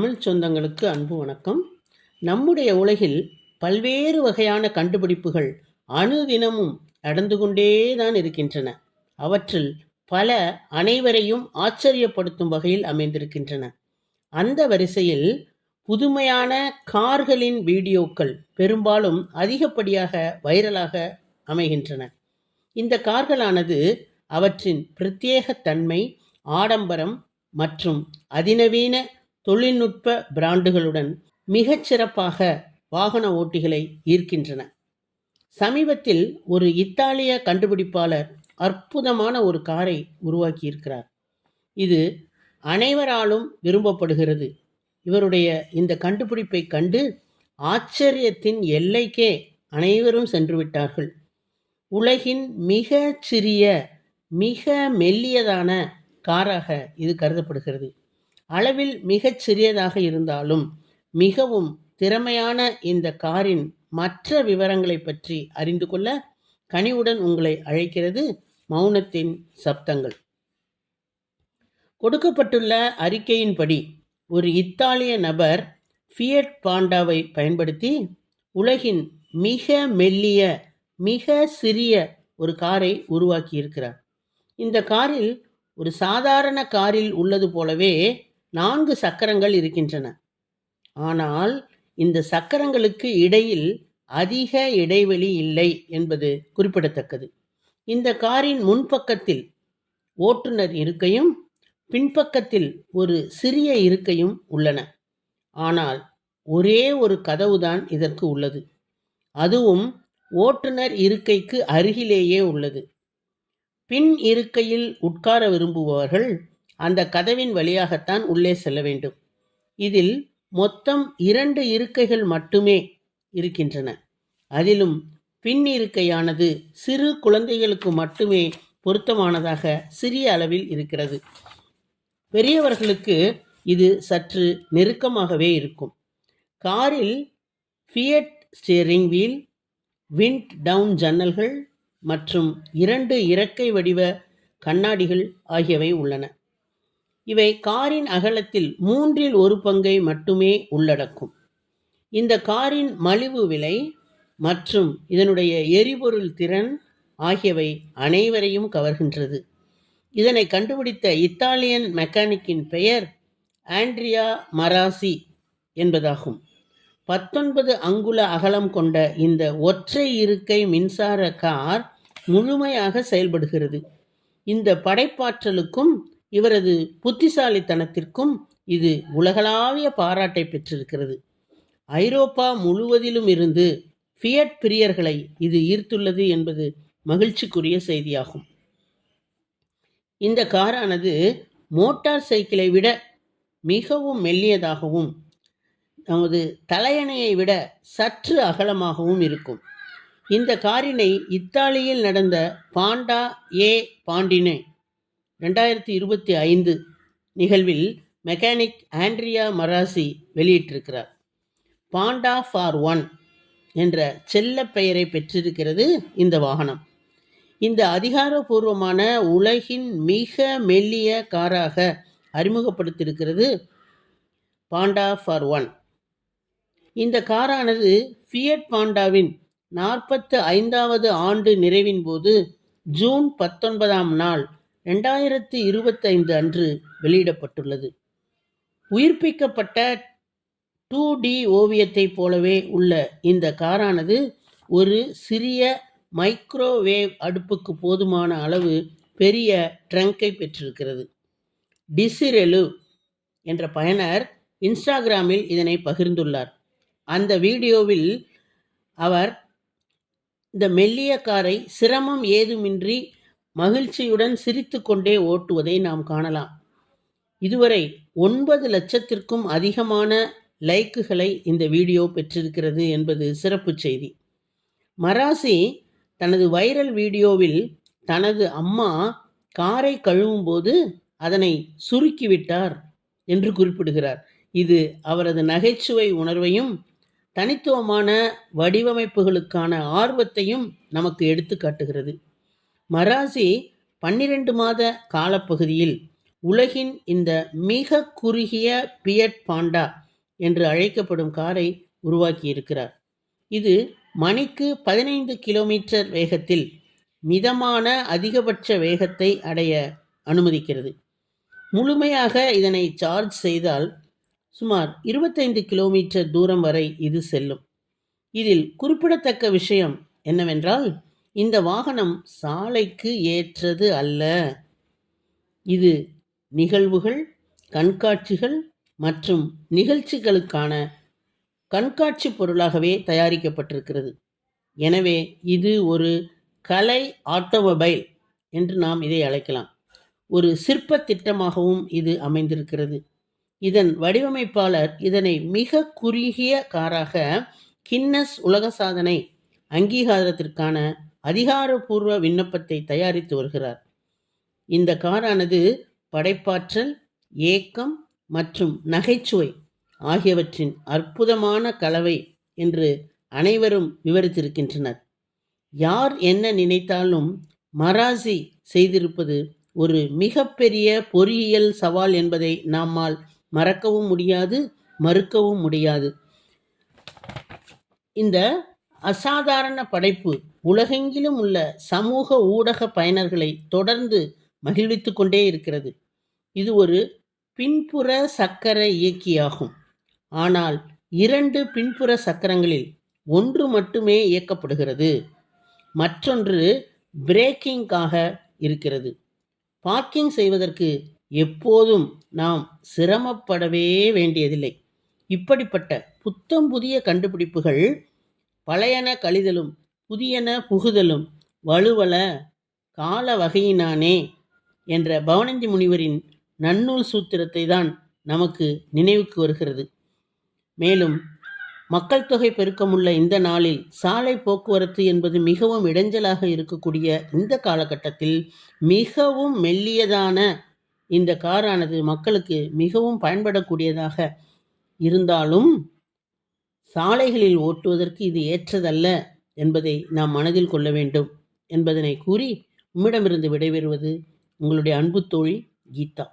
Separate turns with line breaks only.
தமிழ் சொந்தங்களுக்கு அன்பு வணக்கம். நம்முடைய உலகில் பல்வேறு வகையான கண்டுபிடிப்புகள் அணுதினமும் நடந்து கொண்டே தான் இருக்கின்றன. அவற்றில் பல அனைவரையும் ஆச்சரியப்படுத்தும் வகையில் அமைந்திருக்கின்றன. அந்த வரிசையில் புதுமையான கார்களின் வீடியோக்கள் பெரும்பாலும் அதிகப்படியாக வைரலாக அமைகின்றன. இந்த கார்களானது அவற்றின் பிரத்யேக தன்மை ஆடம்பரம் மற்றும் அதிநவீன தொழில்நுட்ப பிராண்டுகளுடன் மிகச் சிறப்பாக வாகன ஓட்டிகளை ஈர்க்கின்றன. சமீபத்தில் ஒரு இத்தாலிய கண்டுபிடிப்பாளர் அற்புதமான ஒரு காரை உருவாக்கியிருக்கிறார். இது அனைவராலும் விரும்பப்படுகிறது. இவருடைய இந்த கண்டுபிடிப்பை கண்டு ஆச்சரியத்தின் எல்லைக்கே அனைவரும் சென்று விட்டார்கள் உலகின் மிக சிறிய மிக மெல்லியதான காராக இது கருதப்படுகிறது. அளவில் மிகச் சிறியதாக இருந்தாலும் மிகவும் திறமையான இந்த காரின் மற்ற விவரங்களை பற்றி அறிந்து கொள்ள கனிவுடன் உங்களை அழைக்கிறது மௌனத்தின் சப்தங்கள். கொடுக்கப்பட்டுள்ள அறிக்கையின்படி ஒரு இத்தாலிய நபர் ஃபியட் பாண்டாவை பயன்படுத்தி உலகின் மிக மெல்லிய மிக சிறிய ஒரு காரை உருவாக்கியிருக்கிறார். இந்த காரில் ஒரு சாதாரண காரில் உள்ளது போலவே நான்கு சக்கரங்கள் இருக்கின்றன. ஆனால் இந்த சக்கரங்களுக்கு இடையில் அதிக இடைவெளி இல்லை என்பது குறிப்பிடத்தக்கது. இந்த காரின் முன்பக்கத்தில் ஓட்டுநர் இருக்கையும் பின்பக்கத்தில் ஒரு சிறிய இருக்கையும் உள்ளன. ஆனால் ஒரே ஒரு கதவுதான் இதற்கு உள்ளது. அதுவும் ஓட்டுநர் இருக்கைக்கு அருகிலேயே உள்ளது. பின் இருக்கையில் உட்கார விரும்புபவர்கள் அந்த கதவின் வழியாகத்தான் உள்ளே செல்ல வேண்டும். இதில் மொத்தம் இரண்டு இருக்கைகள் மட்டுமே இருக்கின்றன. அதிலும் பின் இருக்கையானது சிறு குழந்தைகளுக்கு மட்டுமே பொருத்தமானதாக சிறிய அளவில் இருக்கிறது. பெரியவர்களுக்கு இது சற்று நெருக்கமாகவே இருக்கும். காரில் Fiat steering wheel wind down ஜன்னல்கள் மற்றும் இரண்டு இறக்கை வடிவ கண்ணாடிகள் ஆகியவை உள்ளன. இவை காரின் அகலத்தில் மூன்றில் ஒரு பங்கை மட்டுமே உள்ளடக்கும். இந்த காரின் மலிவு விலை மற்றும் இதனுடைய எரிபொருள் திறன் ஆகியவை அனைவரையும் கவர்கின்றது. இதனை கண்டுபிடித்த இத்தாலியன் மெக்கானிக்கின் பெயர் ஆண்ட்ரியா மராசி என்பதாகும். பத்தொன்பது அங்குல அகலம் கொண்ட இந்த ஒற்றை இருக்கை மின்சார கார் முழுமையாக செயல்படுகிறது. இந்த படைப்பாற்றலுக்கும் இவரது புத்திசாலித்தனத்திற்கும் இது உலகளாவிய பாராட்டை பெற்றிருக்கிறது. ஐரோப்பா முழுவதிலும் இருந்து ஃபியட் பிரியர்களை இது ஈர்த்துள்ளது என்பது மகிழ்ச்சிக்குரிய செய்தியாகும். இந்த காரானது மோட்டார் சைக்கிளை விட மிகவும் மெல்லியதாகவும் நமது தலையணையை விட சற்று அகலமாகவும் இருக்கும். இந்த காரினை இத்தாலியில் நடந்த பாண்டா ஏ பாண்டினே ரெண்டாயிரத்தி இருபத்தி ஐந்து நிகழ்வில் மெக்கானிக் ஆண்ட்ரியா மராசி வெளியிட்டிருக்கிறார். பாண்டா ஃபார் ஒன் என்ற செல்ல பெயரை பெற்றிருக்கிறது இந்த வாகனம். இந்த அதிகாரபூர்வமான உலகின் மிக மெல்லிய காராக அறிமுகப்படுத்தியிருக்கிறது பாண்டா ஃபார் ஒன். இந்த காரானது ஃபியட் பாண்டாவின் நாற்பத்து ஐந்தாவது ஆண்டு நிறைவின் போது ஜூன் பத்தொன்பதாம் நாள் ரெண்டாயிரத்து இருபத்தைந்து அன்று வெளியிடப்பட்டுள்ளது. உயிர்ப்பிக்கப்பட்ட டூ டி ஓவியத்தைப் போலவே உள்ள இந்த காரானது ஒரு சிறிய மைக்ரோவேவ் அடுப்புக்கு போதுமான அளவு பெரிய ட்ரங்கை பெற்றிருக்கிறது. டிசிரெலு என்ற பயனர் இன்ஸ்டாகிராமில் இதனை பகிர்ந்துள்ளார். அந்த வீடியோவில் அவர் இந்த மெல்லிய காரை சிரமம் ஏதுமின்றி மகிழ்ச்சியுடன் சிரித்துக்கொண்டே ஓட்டுவதை நாம் காணலாம். இதுவரை ஒன்பது லட்சத்திற்கும் அதிகமான லைக்குகளை இந்த வீடியோ பெற்றிருக்கிறது என்பது சிறப்பு செய்தி. மராசி தனது வைரல் வீடியோவில் தனது அம்மா காரை கழுவும் போது அதனை சுருக்கிவிட்டார் என்று குறிப்பிடுகிறார். இது அவரது நகைச்சுவை உணர்வையும் தனித்துவமான வடிவமைப்புகளுக்கான ஆர்வத்தையும் நமக்கு எடுத்து காட்டுகிறது. மராசி பன்னிரண்டு மாத காலப்பகுதியில் உலகின் இந்த மிக குறுகிய பியட் பாண்டா என்று அழைக்கப்படும் காரை உருவாக்கியிருக்கிறார். இது மணிக்கு பதினைந்து கிலோமீட்டர் வேகத்தில் மிதமான அதிகபட்ச வேகத்தை அடைய அனுமதிக்கிறது. முழுமையாக இதனை சார்ஜ் செய்தால் சுமார் இருபத்தைந்து கிலோமீட்டர் தூரம் வரை இது செல்லும். இதில் குறிப்பிடத்தக்க விஷயம் என்னவென்றால் இந்த வாகனம் சாலைக்கு ஏற்றது அல்ல. இது நிகழ்வுகள் கண்காட்சிகள் மற்றும் நிகழ்ச்சிகளுக்கான கண்காட்சி பொருளாகவே தயாரிக்கப்பட்டிருக்கிறது. எனவே இது ஒரு கலை ஆட்டோமொபைல் என்று நாம் இதை அழைக்கலாம். ஒரு சிற்ப திட்டமாகவும் இது அமைந்திருக்கிறது. இதன் வடிவமைப்பாளர் இதனை மிக குறுகிய காராக கின்னஸ் உலக சாதனை அங்கீகாரத்திற்கான அதிகாரபூர்வ விண்ணப்பத்தை தயாரித்து வருகிறார். இந்த காரானது படைப்பாற்றல் ஏக்கம் மற்றும் நகைச்சுவை ஆகியவற்றின் அற்புதமான கலவை என்று அனைவரும் விவரித்திருக்கின்றனர். யார் என்ன நினைத்தாலும் மராசி செய்திருப்பது ஒரு மிகப்பெரிய பொறியியல் சவால் என்பதை நம்மால் மறக்கவும் முடியாது மறுக்கவும் முடியாது. இந்த அசாதாரண படைப்பு உலகெங்கிலும் உள்ள சமூக ஊடக பயனர்களை தொடர்ந்து மகிழ்வித்து கொண்டே இருக்கிறது. இது ஒரு பின்புற சக்கர இயக்கியாகும். ஆனால் இரண்டு பின்புற சக்கரங்களில் ஒன்று மட்டுமே இயக்கப்படுகிறது. மற்றொன்று பிரேக்கிங்காக இருக்கிறது. பார்க்கிங் செய்வதற்கு எப்போதும் நாம் சிரமப்படவே வேண்டியதில்லை. இப்படிப்பட்ட புத்தம் புதிய கண்டுபிடிப்புகள் பழையன கழிதலும் புதியன புகுதலும் வலுவல கால வகையினானே என்ற பவனந்தி முனிவரின் நன்னூல் சூத்திரத்தை தான் நமக்கு நினைவுக்கு வருகிறது. மேலும் மக்கள் தொகை பெருக்கமுள்ள இந்த நாளில் சாலை போக்குவரத்து என்பது மிகவும் இடைஞ்சலாக இருக்கக்கூடிய இந்த காலகட்டத்தில் மிகவும் மெல்லியதான இந்த காரானது மக்களுக்கு மிகவும் பயன்படக்கூடியதாக இருந்தாலும் சாலைகளில் ஓட்டுவதற்கு இது ஏற்றதல்ல. என்பதை நாம் மனதில் கொள்ள வேண்டும் என்பதனை கூறி உம்மிடமிருந்து விடைபெறுவது உங்களுடைய அன்பு தோழி கீதா.